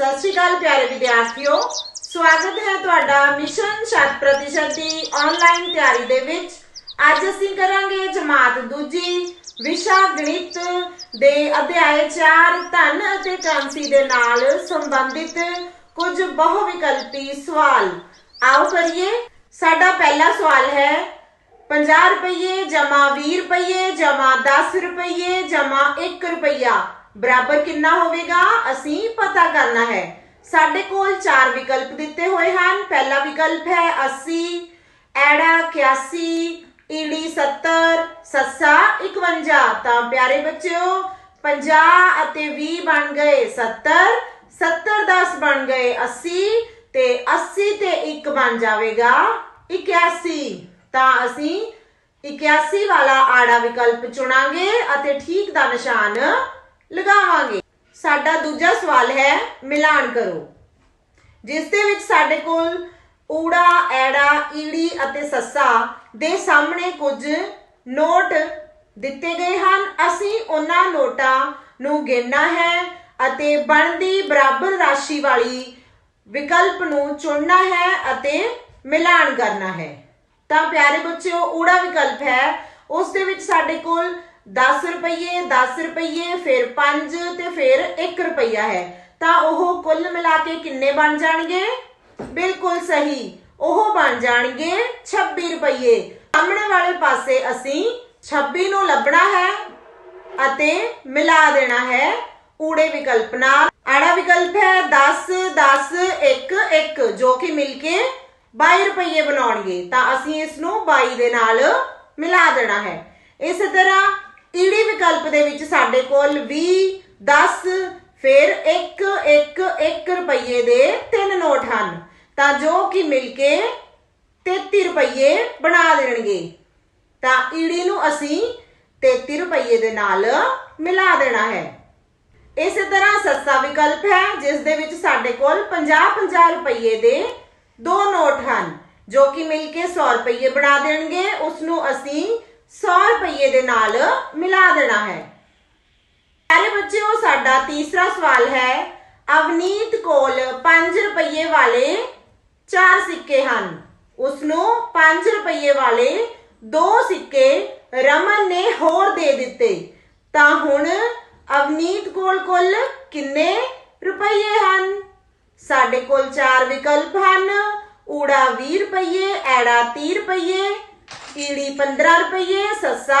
ਸਤਿ ਸ਼੍ਰੀ ਅਕਾਲ ਪਿਆਰੇ ਵਿਦਿਆਰਥੀਓ। ਸਵਾਗਤ ਹੈ ਤੁਹਾਡਾ ਮਿਸ਼ਨ 100% ਦੀ ਆਨਲਾਈਨ ਤਿਆਰੀ ਦੇ ਵਿੱਚ। ਅੱਜ ਅਸੀਂ ਕਰਾਂਗੇ ਜਮਾਤ ਦੂਜੀ, ਵਿਸ਼ਾ ਗਣਿਤ ਦੇ ਅਧਿਆਇ 4 ਧਨ ਅਤੇ ਕਾਂਸੀ ਦੇ ਨਾਲ ਸੰਬੰਧਿਤ ਕੁਝ ਬਹੁ ਵਿਕਲਪੀ ਸਵਾਲ। ਆਓ ਕਰੀਏ। ਸਾਡਾ ਪਹਿਲਾ ਸਵਾਲ ਹੈ 50 ਰੁਪਏ ਜਮਾ 20 ਰੁਪਏ ਜਮਾ 10 ਰੁਪਏ ਜਮਾ 1 ਰੁਪਿਆ ਬਰਾਬਰ ਕਿੰਨਾ ਹੋਵੇਗਾ, ਅਸੀਂ ਪਤਾ ਕਰਨਾ ਹੈ। ਸਾਡੇ ਕੋਲ ਚਾਰ ਵਿਕਲਪ ਦਿੱਤੇ ਹੋਏ ਹਨ। ਪਹਿਲਾ ਵਿਕਲਪ ਹੈ 80 ਐੜਾ 81 ਈੜੀ 70 ਸੱਸਾ 51 ਤਾਂ ਪਿਆਰੇ ਬੱਚਿਓ 50 ਅਤੇ 20 ਬਣ ਗਏ 70 70 10 ਬਣ ਗਏ 80 ਤੇ 80 ਤੇ 1 ਬਣ ਜਾਵੇਗਾ 81 ਤਾਂ ਅਸੀਂ 81 ਵਾਲਾ ਆੜਾ ਵਿਕਲਪ ਚੁਣਾਂਗੇ ਅਤੇ ਠੀਕ ਦਾ ਨਿਸ਼ਾਨ ਲਗਾਵਾਂਗੇ। ਸਾਡਾ ਦੂਜਾ ਸਵਾਲ ਹੈ, ਮਿਲਾਨ ਕਰੋ। ਜਿਸ ਦੇ ਵਿੱਚ ਸਾਡੇ ਕੋਲ ਊੜਾ, ਐੜਾ, ਈੜੀ ਅਤੇ ਸੱਸਾ ਦੇ ਸਾਹਮਣੇ ਕੁਝ ਨੋਟ ਦਿੱਤੇ ਗਏ ਹਨ। ਅਸੀਂ ਉਹਨਾਂ ਨੋਟਾਂ ਨੂੰ ਗਿਣਨਾ ਹੈ ਅਤੇ ਬਣਦੀ ਬਰਾਬਰ ਰਾਸ਼ੀ ਵਾਲੀ ਵਿਕਲਪ ਨੂੰ ਚੁਣਨਾ ਹੈ ਅਤੇ ਮਿਲਾਨ ਕਰਨਾ ਹੈ। ਤਾਂ ਪਿਆਰੇ ਬੱਚਿਓ, ਊੜਾ ਵਿਕਲਪ ਹੈ। ਉਸ ਦੇ ਵਿੱਚ ਸਾਡੇ ਕੋਲ 10 ਰੁਪਏ 10 ਰੁਪਏ ਫਿਰ 5 ਤੇ ਫਿਰ 1 ਰੁਪਿਆ ਹੈ। ਤਾਂ ਉਹ ਕੁੱਲ ਮਿਲਾ ਕੇ ਕਿੰਨੇ ਬਣ ਜਾਣਗੇ? ਬਿਲਕੁਲ ਸਹੀ। ਉਹ ਬਣ ਜਾਣਗੇ 26 ਰੁਪਏ ਸਾਹਮਣੇ ਵਾਲੇ ਪਾਸੇ ਅਸੀਂ 26 ਨੂੰ ਲੱਭਣਾ ਹੈ ਅਤੇ ਮਿਲਾ ਦੇਣਾ ਹੈ ਊੜੇ ਵਿਕਲਪ ਨਾਲ। ਆੜਾ ਵਿਕਲਪ ਹੈ 10 10 1 1 ਜੋ ਕਿ ਮਿਲ ਕੇ 22 ਰੁਪਏ ਬਣਾਉਣਗੇ। ਤਾਂ ਅਸੀਂ ਇਸ ਨੂੰ 22 ਦੇ ਨਾਲ ਮਿਲਾ ਦੇਣਾ ਹੈ। ਇਸ ਤਰ੍ਹਾਂ ਈੜੀ ਵਿਕਲਪ ਦੇ ਵਿੱਚ ਸਾਡੇ ਕੋਲ 20 10 ਫਿਰ 1 1 1 ਰੁਪਏ ਦੇ ਤਿੰਨ ਨੋਟ ਹਨ। ਤਾਂ ਜੋ ਕਿ ਮਿਲ ਕੇ 33 ਰੁਪਏ ਬਣਾ ਦੇਣਗੇ। ਤਾਂ ਈੜੀ ਨੂੰ ਅਸੀਂ 33 ਰੁਪਏ ਦੇ ਨਾਲ ਮਿਲਾ ਦੇਣਾ ਹੈ। ਇਸੇ ਤਰ੍ਹਾਂ ਸਸਤਾ ਵਿਕਲਪ ਹੈ, ਜਿਸ ਦੇ ਵਿੱਚ ਸਾਡੇ ਕੋਲ 50 50 ਰੁਪਏ ਦੇ ਦੋ ਨੋਟ ਹਨ, ਜੋ ਕਿ ਮਿਲ ਕੇ 100 ਰੁਪਏ ਬਣਾ ਦੇਣਗੇ। ਉਸ ਨੂੰ ਅਸੀਂ 100 ਰੁਪਏ ਦੇ ਨਾਲ ਮਿਲਾ ਦੇਣਾ ਹੈ। ਪਿਆਰੇ ਬੱਚਿਓ, ਸਾਡਾ ਤੀਸਰਾ ਸਵਾਲ ਹੈ। ਅਵਨੀਤ ਕੋਲ 5 ਰੁਪਏ ਵਾਲੇ ਚਾਰ ਸਿੱਕੇ ਹਨ। ਉਸ ਨੂੰ 5 ਰੁਪਏ ਵਾਲੇ ਦੋ ਸਿੱਕੇ ਰਮਨ ਨੇ ਹੋਰ ਦੇ ਦਿੱਤੇ। ਤਾਂ ਹੁਣ ਅਵਨੀਤ ਕੋਲ ਕੁੱਲ ਕਿੰਨੇ ਰੁਪਏ ਹਨ? ਸਾਡੇ ਕੋਲ ਚਾਰ ਵਿਕਲਪ ਹਨ। ਊੜਾ 20 ਰੁਪਏ ਐੜਾ 30 ਰੁਪਏ ਕੀੜੀ 15 ਰੁਪਏ ਸੱਸਾ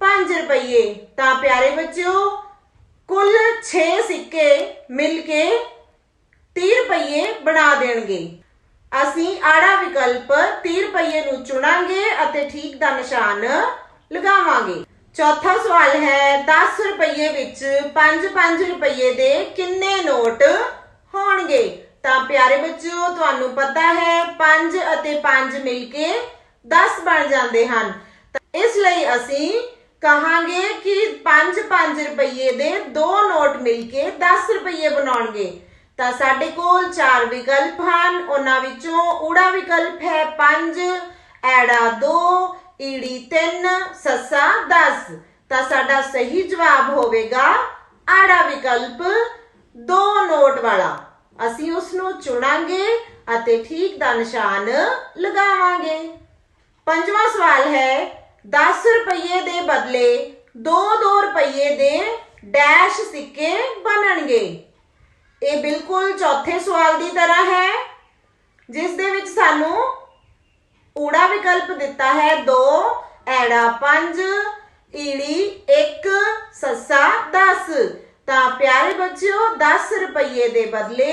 5 ਰੁਪਏ ਤਾਂ ਪਿਆਰੇ ਬੱਚਿਓ, ਕੁੱਲ 6 ਸਿੱਕੇ ਮਿਲ ਕੇ 30 ਰੁਪਏ ਬਣਾ ਦੇਣਗੇ। ਅਸੀਂ ਆੜਾ ਵਿਕਲਪ 30 ਰੁਪਏ ਨੂੰ ਚੁਣਾਂਗੇ ਅਤੇ ਠੀਕ ਦਾ ਨਿਸ਼ਾਨ ਲਗਾਵਾਂਗੇ। ਚੌਥਾ ਸਵਾਲ ਹੈ 10 ਰੁਪਏ ਵਿੱਚ 5-5 ਰੁਪਏ ਦੇ ਕਿੰਨੇ ਨੋਟ ਹੋਣਗੇ? ਤਾਂ ਪਿਆਰੇ ਬੱਚਿਓ, ਤੁਹਾਨੂੰ ਪਤਾ ਹੈ 5 ਅਤੇ 5 ਮਿਲ ਕੇ 10 ਬਣ ਜਾਂਦੇ ਹਨ। ਇਸ ਲਈ ਅਸੀਂ ਕਹਾਂਗੇ ਕਿ 5-5 ਰੁਪਏ ਦੇ ਦੋ ਨੋਟ ਮਿਲ ਕੇ 10 ਰੁਪਏ ਬਣਾਉਣਗੇ। ਤਾਂ ਸਾਡੇ ਕੋਲ ਚਾਰ ਵਿਕਲਪ ਹਨ। ਉਹਨਾਂ ਵਿੱਚੋਂ ਊੜਾ ਵਿਕਲਪ ਹੈ 5 ਐੜਾ 2 ਈੜੀ 3 ਸੱਸਾ 10 ਤਾਂ ਸਾਡਾ ਸਹੀ ਜਵਾਬ ਹੋਵੇਗਾ ਆੜਾ ਵਿਕਲਪ ਦੋ ਨੋਟ ਵਾਲਾ। ਅਸੀਂ ਉਸ ਨੂੰ ਚੁਣਾਂਗੇ ਅਤੇ ਠੀਕ ਦਾ ਨਿਸ਼ਾਨ ਲਗਾਵਾਂਗੇ। ਪੰਜਵਾਂ ਸਵਾਲ ਹੈ 10 ਰੁਪਏ ਦੇ ਬਦਲੇ 2-2 ਰੁਪਏ ਦੇ ਡੈਸ਼ ਸਿੱਕੇ ਬਣਨਗੇ। ਇਹ ਬਿਲਕੁਲ ਚੌਥੇ ਸਵਾਲ ਦੀ ਤਰ੍ਹਾਂ ਹੈ, ਜਿਸ ਦੇ ਵਿੱਚ ਸਾਨੂੰ ਊੜਾ ਵਿਕਲਪ ਦਿੱਤਾ ਹੈ 2 ਐੜਾ 5 ਈੜੀ 1 ਸੱਸਾ 10 ਤਾਂ ਪਿਆਰੇ ਬੱਚਿਓ 10 ਰੁਪਏ ਦੇ ਬਦਲੇ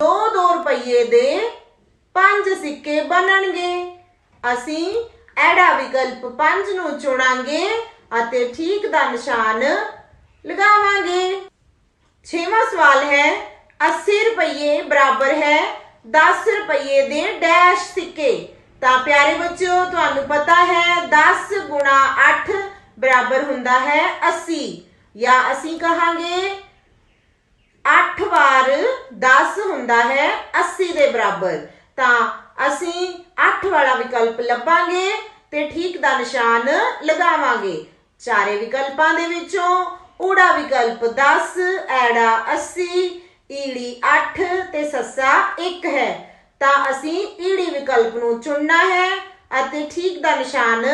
2-2 ਰੁਪਏ ਦੇ 5 ਸਿੱਕੇ ਬਣਨਗੇ। ਅਸੀਂ ਐੜਾ ਵਿਕਲਪ 5 ਨੂੰ ਚੁਣਾਂਗੇ ਅਤੇ ਠੀਕ ਦਾ ਨਿਸ਼ਾਨ ਲਗਾਵਾਂਗੇ। ਛੇਵਾਂ ਸਵਾਲ ਹੈ 80 ਰੁਪਏ ਬਰਾਬਰ ਹੈ 10 ਰੁਪਏ ਦੇ ਡੈਸ਼ ਸਿੱਕੇ। ਤਾਂ ਪਿਆਰੇ ਬੱਚਿਓ, ਤੁਹਾਨੂੰ ਪਤਾ ਹੈ 10 ਗੁਣਾ 8 ਬਰਾਬਰ ਹੁੰਦਾ ਹੈ 80 ਜਾਂ ਅਸੀਂ ਕਹਾਂਗੇ 8 ਵਾਰ 10 ਹੁੰਦਾ ਹੈ 80 ਦੇ ਬਰਾਬਰ। ਤਾਂ ਅਸੀਂ 8 ਵਾਲਾ ਵਿਕਲਪ ਲੱਭਾਂਗੇ ਤੇ ਠੀਕ ਦਾ ਨਿਸ਼ਾਨ ਲਗਾਵਾਂਗੇ। ਚਾਰੇ ਵਿਕਲਪਾਂ ਦੇ ਵਿੱਚੋਂ ਊੜਾ ਵਿਕਲਪ 10 ਐੜਾ 80 ਈੜੀ 8 ਤੇ ਸੱਸਾ 1 ਹੈ। ਤਾਂ ਅਸੀਂ ਈੜੀ ਵਿਕਲਪ ਨੂੰ ਚੁਣਨਾ ਹੈ ਅਤੇ ਠੀਕ ਦਾ ਨਿਸ਼ਾਨ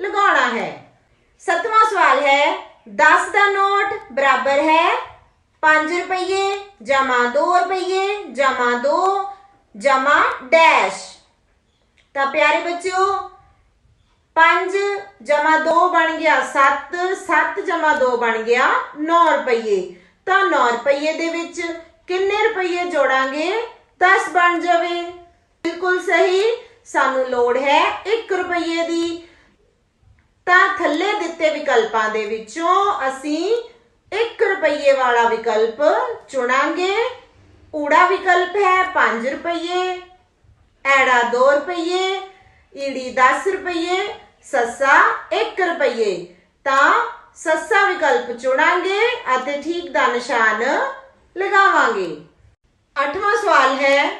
ਲਗਾਉਣਾ ਹੈ। ਸਤਵਾਂ ਸਵਾਲ ਹੈ 10 ਦਾ ਨੋਟ ਬਰਾਬਰ ਹੈ? 5 ਰੁਪਏ ਜਮਾ 2 ਰੁਪਏ ਜਮਾ 2 ਜਮਾ ਡੈਸ਼ ਤਾਂ ਪਿਆਰੇ ਬੱਚਿਓ 5 ਜਮਾ 2 ਬਣ ਗਿਆ 7 7 ਜਮਾ 2 ਬਣ ਗਿਆ 9 ਰੁਪਏ ਤਾਂ 9 ਰੁਪਏ ਦੇ ਵਿੱਚ ਕਿੰਨੇ ਰੁਪਏ ਜੋੜਾਂਗੇ? 10 ਬਣ ਜਾਵੇ। ਬਿਲਕੁਲ ਸਹੀ, ਸਾਨੂੰ ਲੋੜ ਹੈ 1 ਰੁਪਏ ਦੀ। ਤਾਂ ਥੱਲੇ ਦਿੱਤੇ ਵਿਕਲਪਾਂ ਦੇ ਵਿੱਚੋਂ ਅਸੀਂ 1 ਰੁਪਏ ਵਾਲਾ ਵਿਕਲਪ ਚੁਣਾਂਗੇ। ਊੜਾ ਵਿਕਲਪ ਹੈ 5 ਰੁਪਏ ਐੜਾ 2 ਰੁਪਏ ਈੜੀ 10 ਰੁਪਏ ਸੱਸਾ 1 ਰੁਪਏ ਤਾਂ ਸੱਸਾ ਵਿਕਲਪ ਚੁਣਾਂਗੇ ਅਤੇ ਠੀਕ ਦਾ ਨਿਸ਼ਾਨ ਲਗਾਵਾਂਗੇ। ਅੱਠਵਾਂ ਸਵਾਲ ਹੈ,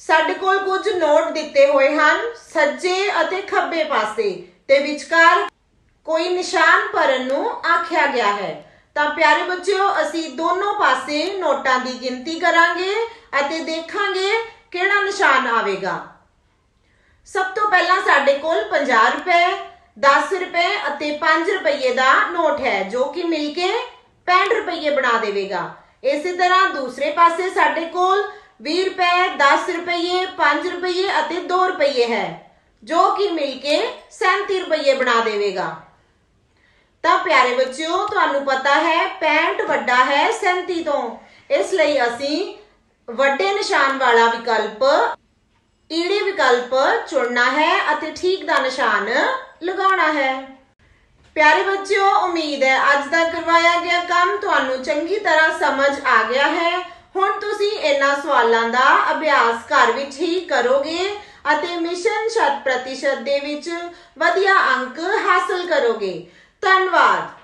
ਸਾਡੇ ਕੋਲ ਕੁਝ ਨੋਟ ਦਿੱਤੇ ਹੋਏ ਹਨ, ਸੱਜੇ ਅਤੇ ਖੱਬੇ ਪਾਸੇ, ਤੇ ਵਿਚਕਾਰ ਕੋਈ ਨਿਸ਼ਾਨ ਭਰਨ ਨੂੰ ਆਖਿਆ ਗਿਆ ਹੈ। ਤਾਂ ਪਿਆਰੇ ਬੱਚਿਓ, ਅਸੀਂ ਦੋਨੋਂ ਪਾਸੇ ਨੋਟਾਂ ਦੀ ਗਿਣਤੀ ਕਰਾਂਗੇ ਅਤੇ ਦੇਖਾਂਗੇ ਕਿਹੜਾ ਨਿਸ਼ਾਨ ਆਵੇਗਾ। ਸਭ ਤੋਂ ਪਹਿਲਾਂ ਸਾਡੇ ਕੋਲ 50 ਰੁਪਏ 10 ਰੁਪਏ ਅਤੇ 5 ਰੁਪਏ ਦਾ ਨੋਟ ਹੈ, ਜੋ ਕਿ ਮਿਲ ਕੇ 65 ਰੁਪਏ ਬਣਾ ਦੇਵੇਗਾ। ਇਸੇ ਤਰ੍ਹਾਂ ਦੂਸਰੇ ਪਾਸੇ ਸਾਡੇ ਕੋਲ 20 ਰੁਪਏ 10 ਰੁਪਏ 5 ਰੁਪਏ ਅਤੇ 2 ਰੁਪਏ ਹੈ, ਜੋ ਕਿ ਮਿਲ ਕੇ 37 ਰੁਪਏ ਬਣਾ ਦੇਵੇਗਾ। ਤਾਂ ਪਿਆਰੇ ਬੱਚਿਓ, ਤੁਹਾਨੂੰ ਪਤਾ ਹੈ 65 ਵੱਡਾ ਹੈ 37 ਤੋਂ। ਇਸ ਲਈ ਅਸੀਂ ਵੱਡੇ ਨਿਸ਼ਾਨ ਵਾਲਾ ਵਿਕਲਪ, ਈੜੀ ਵਿਕਲਪ ਚੁਣਨਾ ਹੈ ਅਤੇ ਠੀਕ ਦਾ ਨਿਸ਼ਾਨ ਲਗਾਉਣਾ ਹੈ। ਪਿਆਰੇ ਬੱਚਿਓ, ਉਮੀਦ ਹੈ ਅੱਜ ਦਾ ਕਰਵਾਇਆ ਗਿਆ ਕੰਮ ਤੁਹਾਨੂੰ ਚੰਗੀ ਤਰ੍ਹਾਂ ਸਮਝ ਆ ਗਿਆ ਹੈ। ਹੁਣ ਤੁਸੀਂ ਇਹਨਾਂ ਸਵਾਲਾਂ ਦਾ ਅਭਿਆਸ ਘਰ ਵਿੱਚ ਹੀ ਕਰੋਗੇ ਅਤੇ ਮਿਸ਼ਨ ਸ਼ਤ ਪ੍ਰਤੀਸ਼ਤ ਦੇ ਵਿੱਚ ਵਧੀਆ ਅੰਕ ਹਾਸਲ ਕਰੋਗੇ। ਧੰਨਵਾਦ।